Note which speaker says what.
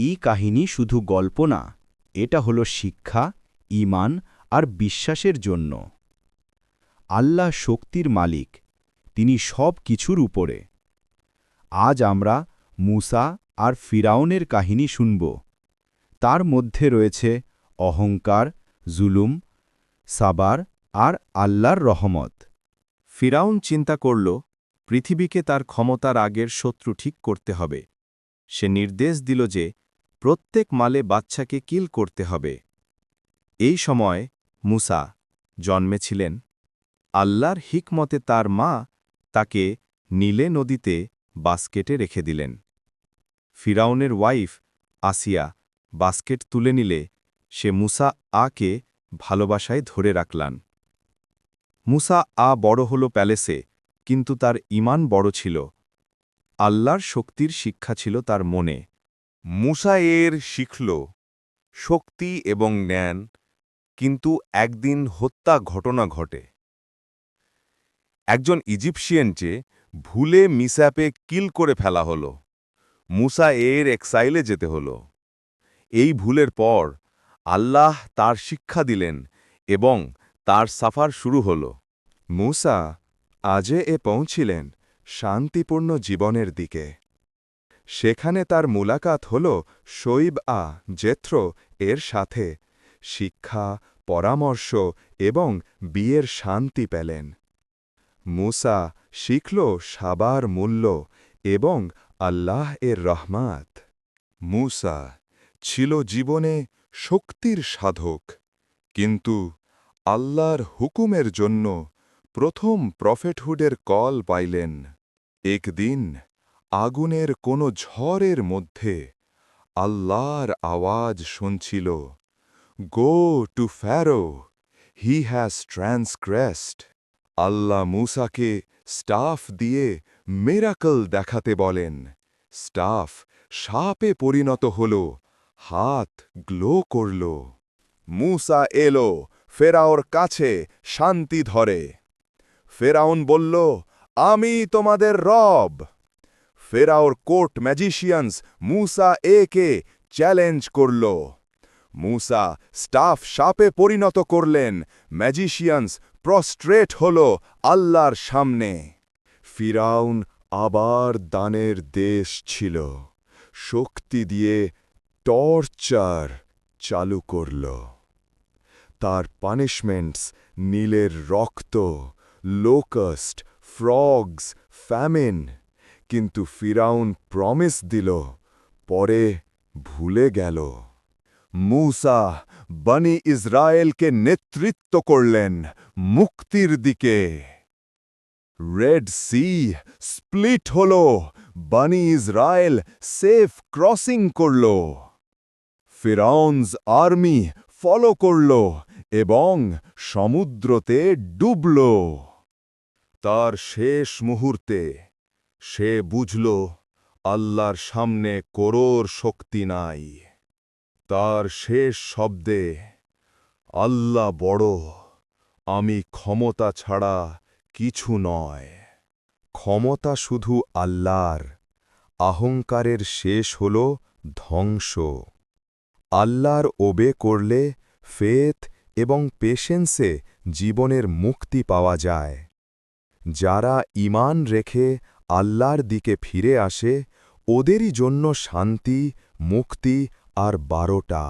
Speaker 1: এই কাহিনী শুধু গল্প না, এটা হলো শিক্ষা ইমান আর বিশ্বাসের জন্য। আল্লাহ শক্তির মালিক, তিনি সব কিছুর উপরে। আজ আমরা মুসা আর ফিরাউনের কাহিনী শুনব। তার মধ্যে রয়েছে অহংকার, জুলুম, সাবার আর আল্লাহর রহমত।
Speaker 2: ফিরাউন চিন্তা করল, পৃথিবীকে তার ক্ষমতার আগের শত্রু ঠিক করতে হবে। সে নির্দেশ দিল যে প্রত্যেক মালে বাচ্চাকে কিল করতে হবে। এই সময় মুসা জন্মেছিলেন। আল্লাহর হিকমতে তার মা তাকে নীলে নদীতে বাস্কেটে রেখে দিলেন। ফিরাউনের ওয়াইফ আসিয়া বাস্কেট তুলে নিলে সে মুসা আকে ভালোবাসায় ধরে রাখলান। মুসা আ বড় হল প্যালেসে, কিন্তু তার ইমান বড় ছিল। আল্লাহর শক্তির শিক্ষা ছিল তার মনে।
Speaker 3: মুসা এর শিখল শক্তি এবং জ্ঞান, কিন্তু একদিন হত্যা ঘটনা ঘটে। একজন ইজিপশিয়ানকে ভুলে মিস্যাপে কিল করে ফেলা হল, মুসা এর এক্সাইলে যেতে হল। এই ভুলের পর আল্লাহ তার শিক্ষা দিলেন এবং তার সাফার শুরু হল।
Speaker 2: মুসা আজে এ পৌঁছিলেন শান্তিপূর্ণ জীবনের দিকে। সেখানে তার মুলাকাত হল শৈব আ জেথ্র এর সাথে। শিক্ষা, পরামর্শ এবং বিয়ের শান্তি পেলেন। মুসা শিখল সাবার মূল্য এবং আল্লাহ এর রহমাত। মুসা ছিল জীবনে শক্তির সাধক, কিন্তু আল্লাহর হুকুমের জন্য প্রথম প্রফেটহুডের কল পাইলেন। একদিন আগুনের কোনো ঝড়ের মধ্যে আল্লাহর আওয়াজ শুনছিল, go to pharaoh he has transgressed. আল্লাহ মুসাকে স্টাফ দিয়ে মেরাকল দেখাতে বলেন, স্টাফ সাপে পরিণত হল, হাত গ্লো করল। মুসা এলো, ফেরাওর কাছে শান্তি ধরে। ফেরাউন বলল, আমি তোমাদের রব। ফেরাওর কোর্ট ম্যাজিশিয়ানস মুসা একে চ্যালেঞ্জ করল। মুসা স্টাফ সাপে পরিণত করলেন। ম্যাজিশিয়ানস প্রস্ট্রেট হল আল্লাহর সামনে। ফিরাউন আবার দানের দেশ ছিল। শক্তি দিয়ে টর্চার চালু করল। তার পানিশমেন্টস নীলের রক্ত লোকস্ট ফ্রগস ফ্যামিন কিন্তু ফিরাউন প্রমিস দিল, পরে ভুলে গেল। মূসা বনি ইসরায়েলকে নেতৃত্ব করলেন মুক্তির দিকে। রেড সি স্প্লিট হল, বনি ইসরায়েল সেফ ক্রসিং করল। ফিরাউন্স আর্মি ফলো করল এবং সমুদ্রতে ডুবল। তার শেষ মুহূর্তে সে বুঝল, আল্লাহর সামনে করোর শক্তি নাই। তার শেষ শব্দে, আল্লাহ বড়, আমি ক্ষমতা ছাড়া কিছু নয়। ক্ষমতা শুধু আল্লাহর অহংকারের শেষ হল ধ্বংস। আল্লাহর ওবে করলে ফেথ এবং পেশেন্সে জীবনের মুক্তি পাওয়া যায়। যারা ইমান রেখে আল্লাহর দিকে ফিরে আসে ওদেরই জন্য শান্তি মুক্তি আর বারোটা।